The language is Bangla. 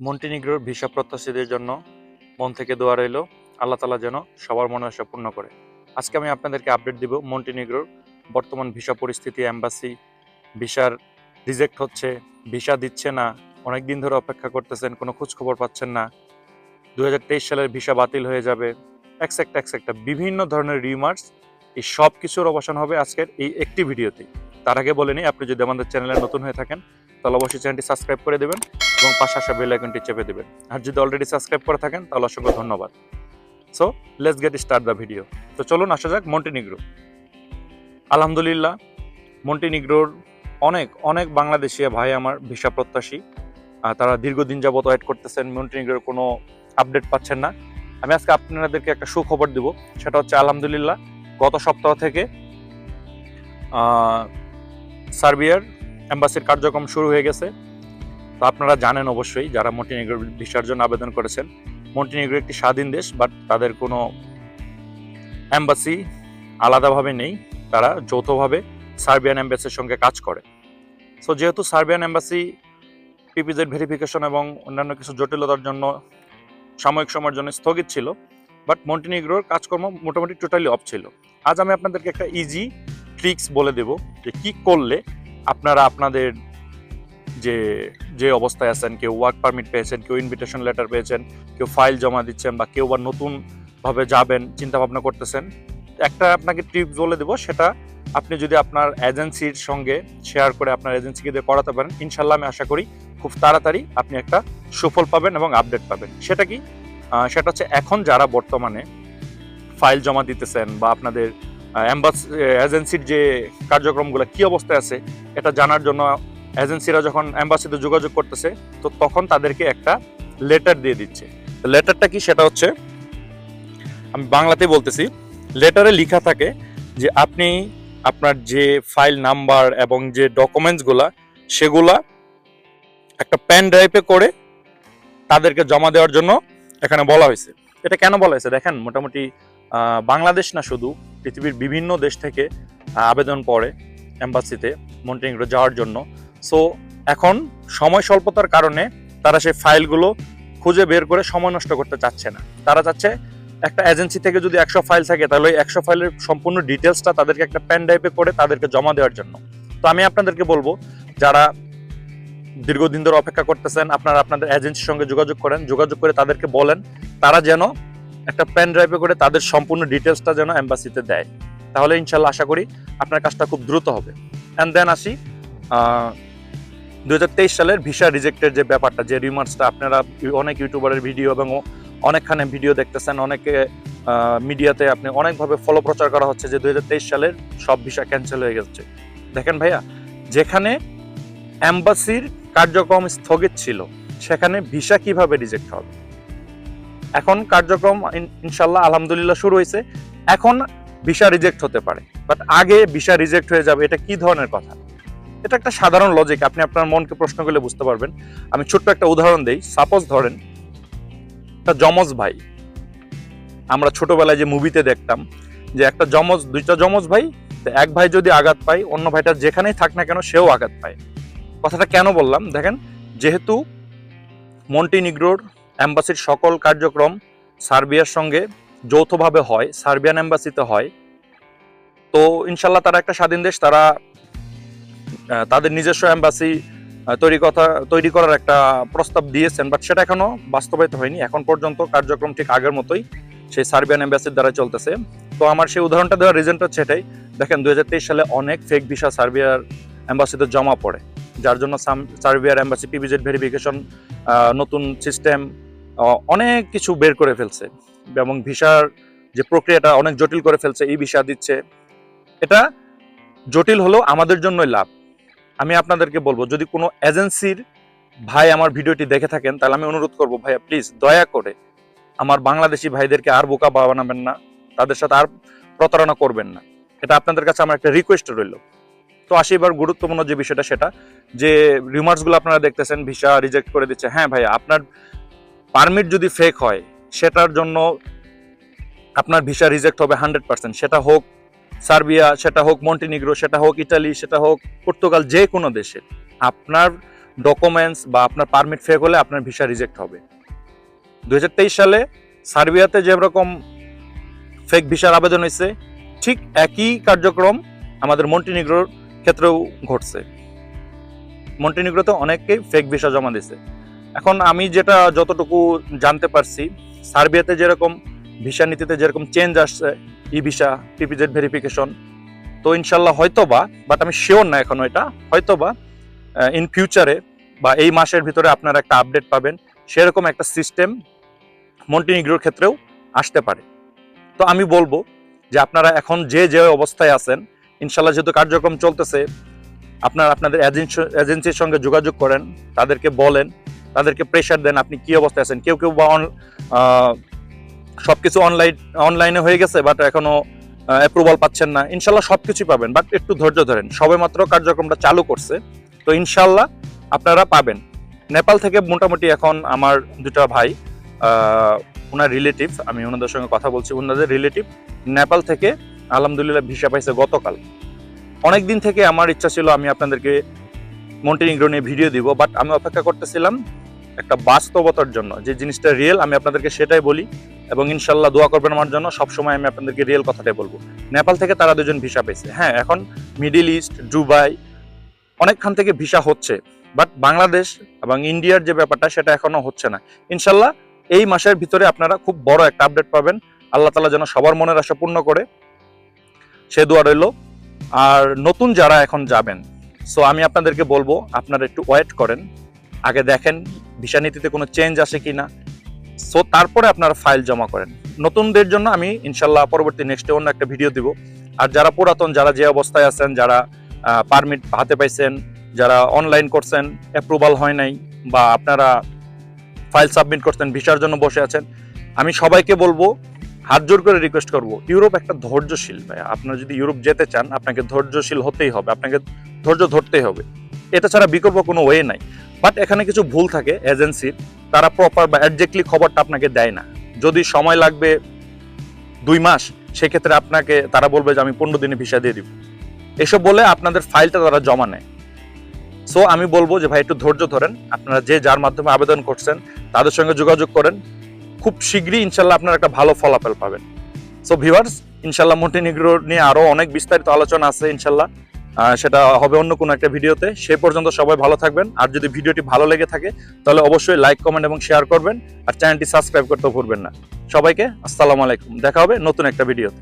মন্টিনিগ্রোর ভিসা প্রত্যাশীদের জন্য মন থেকে দোয়া রইল। আল্লাহ তালা যেন সবার মনে আশা পূর্ণ করে। আজকে আমি আপনাদেরকে আপডেট দিব মন্টিনিগ্রোর বর্তমান ভিসা পরিস্থিতি অ্যাম্বাসি ভিসার রিজেক্ট হচ্ছে, ভিসা দিচ্ছে না অনেক দিন ধরে অপেক্ষা করতেছেন, কোনো খোঁজ খবর পাচ্ছেন না। দু হাজার তেইশ সালের ভিসা বাতিল হয়ে যাবে। একসেক্ট একসেক্টা বিভিন্ন ধরনের রিমার্স এই সব কিছুর অবসান হবে আজকের এই একটি ভিডিওতেই তার আগে বলে নিই, আপনি যদি আমাদের চ্যানেলে নতুন হয়ে থাকেন, তাহলে অবশ্যই চ্যানেলটি সাবস্ক্রাইব করে দেবেন। এবং পাশে আসা বেল আইকনটি চেপে দেবেন। আর যদি অলরেডি সাবস্ক্রাইব করে থাকেন, তাহলে অসংখ্য ধন্যবাদ। So let's get start the video তো চলুন, আসা যাক মন্টিনিগ্রো আলহামদুলিল্লাহ মন্টিনিগ্রোর অনেক অনেক বাংলাদেশি ভাই আমার ভিসা প্রত্যাশী। তারা দীর্ঘদিন যাবত ওয়েট করতেছেন মন্টিনিগ্রোর কোনো আপডেট পাচ্ছেন না। আমি আজকে আপনাদেরকে একটা সুখবর দিব, সেটা হচ্ছে আলহামদুলিল্লাহ, গত সপ্তাহ থেকে সার্বিয়ার এম্বাসির কার্যক্রম শুরু হয়ে গেছে। তো আপনারা জানেন অবশ্যই যারা মন্টিনিগ্রো ভিসার জন্য আবেদন করেছেন, মন্টিনিগ্রো একটি স্বাধীন দেশ বাট তাদের কোনো অ্যাম্বাসি আলাদাভাবে নেই। তারা যৌথভাবে সার্বিয়ান অ্যাম্বাসির সঙ্গে কাজ করে। সো যেহেতু সার্বিয়ান অ্যাম্বাসি পিপিজেড ভেরিফিকেশন এবং অন্যান্য কিছু জটিলতার জন্য সাময়িক সময়ের জন্য স্থগিত ছিল বাট মন্টিনিগ্রোর কাজকর্ম মোটামুটি টোটালি অফ ছিল। আজ আমি আপনাদেরকে একটা ইজি ট্রিক্স বলে দেব যে কি করলে আপনারা আপনাদের যে যে অবস্থায় আছেন, কেউ ওয়ার্ক পারমিট পেয়েছেন, কেউ ইনভিটেশন লেটার পেয়েছেন, কেউ ফাইল জমা দিচ্ছেন বা কেউ বা নতুনভাবে যাবেন চিন্তা ভাবনা করতেছেন, একটা আপনাকে টিপস বলে দেবো, সেটা আপনি যদি আপনার এজেন্সির সঙ্গে শেয়ার করে আপনার এজেন্সিকে দিয়ে করাতে পারেন ইনশাল্লাহ আমি আশা করি খুব তাড়াতাড়ি আপনি একটা সুফল পাবেন এবং আপডেট পাবেন। সেটা কি? সেটা হচ্ছে এখন যারা বর্তমানে ফাইল জমা দিতেছেন বা আপনাদের অ্যাম্বাস এজেন্সির যে কার্যক্রমগুলো কি অবস্থায় আছে, এটা জানার জন্য এজেন্সিরা যখন অ্যাম্বাসিতে যোগাযোগ করতেছে, তো তখন তাদেরকে একটা লেটার দিয়ে দিচ্ছে। লেটারটা কি? সেটা হচ্ছে, আমি বাংলাতেই বলতেছি, লেটারে লেখা থাকে যে আপনি আপনার যে ফাইল নাম্বার এবং যে ডকুমেন্টসগুলা, সেগুলা একটা পেন ড্রাইভে করে তাদেরকে জমা দেওয়ার জন্য এখানে বলা হয়েছে। এটা কেন বলা হয়েছে? দেখেন, মোটামুটি বাংলাদেশ না শুধু, পৃথিবীর বিভিন্ন দেশ থেকে আবেদন পড়ে এম্বাসিতে মন্টিনিগ্রো যাওয়ার জন্য। সো এখন সময় স্বল্পতার কারণে তারা সেই ফাইলগুলো খুঁজে বের করে সময় নষ্ট করতে চাচ্ছে না। তারা চাচ্ছে একটা এজেন্সি থেকে যদি একশো ফাইল থাকে, তাহলে ওই একশো ফাইলের সম্পূর্ণ ডিটেলসটা তাদেরকে একটা পেন ড্রাইভে করে তাদেরকে জমা দেওয়ার জন্য। তো আমি আপনাদেরকে বলব, যারা দীর্ঘদিন ধরে অপেক্ষা করতেছেন, আপনারা আপনাদের এজেন্সির সঙ্গে যোগাযোগ করেন, যোগাযোগ করে তাদেরকে বলেন, তারা যেন একটা পেন ড্রাইভে করে তাদের সম্পূর্ণ ডিটেলসটা যেন এম্বাসিতে দেয়। তাহলে ইনশাল্লাহ আশা করি আপনার কাজটা খুব দ্রুত হবে। অ্যান্ড দেন আসি দুই হাজার তেইশ সালের ভিসা রিজেক্টের যে ব্যাপারটা, যে রিমার্সটা আপনারা অনেক ইউটিউবারের ভিডিও এবং অনেকখানে ভিডিও দেখতেছেন, অনেকে মিডিয়াতে আপনি অনেকভাবে ফলো প্রচার করা হচ্ছে যে দুই হাজার তেইশ সালের সব ভিসা ক্যান্সেল হয়ে গেছে। দেখেন ভাইয়া, যেখানে অ্যাম্বাসির কার্যক্রম স্থগিত ছিল, সেখানে ভিসা কীভাবে রিজেক্ট হবে? এখন কার্যক্রম ইনশাল্লাহ আলহামদুলিল্লাহ শুরু হয়েছে। এখন ভিসা রিজেক্ট হতে পারে বাট আগে ভিসা রিজেক্ট হয়ে যাবে, এটা কি ধরনের কথা? এটা একটা সাধারণ লজিক আপনি আপনার মনকে প্রশ্ন করলে বুঝতে পারবেন। আমি ছোট্ট একটা উদাহরণ দিই। সাপোজ ধরেন, একটা যমজ ভাই, আমরা ছোটবেলায় যে মুভিতে দেখতাম, যে একটা যমজ, দুইটা যমজ ভাই এক ভাই যদি আঘাত পায়, অন্য ভাইটা যেখানেই থাক না কেন, সেও আঘাত পায়। কথাটা কেন বললাম? দেখেন, যেহেতু মন্টিনিগ্রোর অ্যাম্বাসির সকল কার্যক্রম সার্বিয়ার সঙ্গে যৌথভাবে হয়, সার্বিয়ান অ্যাম্বাসিতে হয়, তো ইনশাল্লাহ তারা একটা স্বাধীন দেশ, তারা তাদের নিজস্ব অ্যাম্বাসি তৈরি কথা, তৈরি করার একটা প্রস্তাব দিয়েছেন বাট সেটা এখনও বাস্তবায়িত হয়নি। এখন পর্যন্ত কার্যক্রম ঠিক আগের মতোই সেই সার্বিয়ান অ্যাম্বাসির দ্বারা চলতেছে। তো আমার সেই উদাহরণটা দেওয়ার রিজনটা হচ্ছে এটাই। দেখেন দু হাজার তেইশ সালে অনেক ফেক ভিসা সার্বিয়ার অ্যাম্বাসিতে জমা পড়ে, যার জন্য সার্বিয়ার অ্যাম্বাসি পিভিজেড ভেরিফিকেশন নতুন সিস্টেম অনেক কিছু বের করে ফেলছে। এবং ভিসার যে প্রক্রিয়াটা অনেক জটিল করে ফেলছে, এই ভিসা দিচ্ছে। এটা জটিল হলেও আমাদের জন্যই লাভ। আমি আপনাদেরকে বলব, যদি কোনো এজেন্সির ভাই আমার ভিডিওটি দেখে থাকেন, তাহলে আমি অনুরোধ করব, ভাইয়া প্লিজ দয়া করে আমার বাংলাদেশি ভাইদেরকে আর বোকা বানাবেন না, তাদের সাথে আর প্রতারণা করবেন না। এটা আপনাদের কাছে আমার একটা রিকোয়েস্ট রইল। তো আসি এবার গুরুত্বপূর্ণ যে বিষয়টা, সেটা যে রিমার্কসগুলো আপনারা দেখতেছেন, ভিসা রিজেক্ট করে দিচ্ছে। হ্যাঁ ভাইয়া, আপনার পারমিট যদি ফেক হয়, সেটার জন্য আপনার ভিসা রিজেক্ট হবে হান্ড্রেড পার্সেন্ট সেটা হোক সার্বিয়া, সেটা হোক মন্টিনিগ্রো, সেটা হোক ইটালি সেটা হোক পর্তুগাল, যে কোনো দেশে আপনার ডকুমেন্টস বা আপনার পারমিট ফেক হলে আপনার ভিসা রিজেক্ট হবে। দুই হাজার তেইশ সালে সার্বিয়াতে যেরকম ফেক ভিসার আবেদন হয়েছে, ঠিক একই কার্যক্রম আমাদের মন্টিনিগ্রোর ক্ষেত্রেও ঘটছে। মন্টিনিগ্রোতে অনেকেই ফেক ভিসা জমা দিছে এখন আমি যেটা যতটুকু জানতে পারছি, সার্বিয়াতে যেরকম ভিসা নীতিতে যেরকম চেঞ্জ আসছে ই ভিসা পিপিজেড ভেরিফিকেশন তো ইনশাল্লাহ হয়তোবা বাট আমি শিওর না এখনও এটা, হয়তোবা ইন ফিউচারে বা এই মাসের ভিতরে আপনারা একটা আপডেট পাবেন, সেরকম একটা সিস্টেম মন্টিনিগ্রোর ক্ষেত্রেও আসতে পারে। তো আমি বলব যে আপনারা এখন যে যে অবস্থায় আছেন, ইনশাল্লাহ যেহেতু কার্যক্রম চলতেছে, আপনারা আপনাদের এজেন্সি এজেন্সির সঙ্গে যোগাযোগ করেন, তাদেরকে বলেন, তাদেরকে প্রেশার দেন আপনি কি অবস্থায় আছেন। কেউ কেউ বা সব কিছু অনলাইন অনলাইনে হয়ে গেছে বাট এখনও অ্যাপ্রুভাল পাচ্ছেন না। ইনশাল্লাহ সব কিছুই পাবেন বাট একটু ধৈর্য ধরেন সবে মাত্র কার্যক্রমটা চালু করছে। তো ইনশাল্লাহ আপনারা পাবেন। নেপাল থেকে মোটামুটি এখন আমার দুটা ভাই ওনার রিলেটিভ আমি ওনাদের সঙ্গে কথা বলছি, ওনাদের রিলেটিভ নেপাল থেকে আলহামদুলিল্লাহ ভিসা পাইছে গতকাল। অনেক দিন থেকে আমার ইচ্ছা ছিল আমি আপনাদেরকে মন্টিনিগ্রো নিয়ে ভিডিও দিব বাট আমি অপেক্ষা করতেছিলাম একটা বাস্তবতার জন্য, যে জিনিসটা রিয়েল আমি আপনাদেরকে সেটাই বলি। এবং ইনশাল্লাহ দোয়া করবেন আমার জন্য। সবসময় আমি আপনাদেরকে রিয়েল কথাটাই বলব। নেপাল থেকে তারা দুজন ভিসা পেয়েছে। হ্যাঁ এখন মিডিল ইস্ট দুবাই অনেকখান থেকে ভিসা হচ্ছে। বাট বাংলাদেশ এবং ইন্ডিয়ার যে ব্যাপারটা, সেটা এখনও হচ্ছে না। ইনশাল্লাহ এই মাসের ভিতরে আপনারা খুব বড় একটা আপডেট পাবেন। আল্লাহ তালা যেন সবার মনের আশা পূর্ণ করে। সে দোয়া রইল। আর নতুন যারা এখন যাবেন সো আমি আপনাদেরকে বলব, আপনারা একটু ওয়েট করেন। আগে দেখেন ভিসা নীতিতে কোনো চেঞ্জ আসে কি না সো তারপরে আপনারা ফাইল জমা করেন। নতুনদের জন্য আমি ইনশাল্লাহ পরবর্তী নেক্সটে অন্য একটা ভিডিও দিব। আর যারা পুরাতন, যারা যে অবস্থায় আছেন, যারা পারমিট হাতে পাইছেন, যারা অনলাইন করছেন অ্যাপ্রুভাল হয় নাই, বা আপনারা ফাইল সাবমিট করছেন, ভিসার জন্য বসে আছেন, আমি সবাইকে বলব, হাত জোর করে রিকোয়েস্ট করব, ইউরোপ একটা ধৈর্যশীল ভাই আপনার যদি ইউরোপ যেতে চান, আপনাকে ধৈর্যশীল হতেই হবে, আপনাকে ধৈর্য ধরতেই হবে। এটা ছাড়া বিকল্প কোনো ওয়ে নাই। বাট এখানে কিছু ভুল থাকে এজেন্সির তারা প্রপার বা অ্যাডজেক্টলি খবরটা আপনাকে দেয় না। যদি সময় লাগবে দুই মাস, সেক্ষেত্রে আপনাকে, তারা বলবে যে আমি পনেরো দিনে ভিসা দিয়ে দিব। এসব বলে আপনাদের ফাইলটা তারা জমা নেয়। সো আমি বলব যে ভাই, একটু ধৈর্য ধরেন। আপনারা যে যার মাধ্যমে আবেদন করছেন, তাদের সঙ্গে যোগাযোগ করেন। খুব শীঘ্রই ইনশাল্লাহ আপনারা একটা ভালো ফলাফল পাবেন। সো ভিউয়ার্স ইনশাল্লাহ মন্টিনিগ্রো নিয়ে আরও অনেক বিস্তারিত আলোচনা আছে ইনশাল্লাহ। সেটা হবে অন্য কোনো একটা ভিডিওতে। সে পর্যন্ত সবাই ভালো থাকবেন। আর যদি ভিডিওটি ভালো লেগে থাকে, তাহলে অবশ্যই লাইক কমেন্ট এবং শেয়ার করবেন। আর চ্যানেলটি সাবস্ক্রাইব করতেও ভুলবেন না। সবাইকে আসসালামু আলাইকুম। দেখা হবে নতুন একটা ভিডিওতে।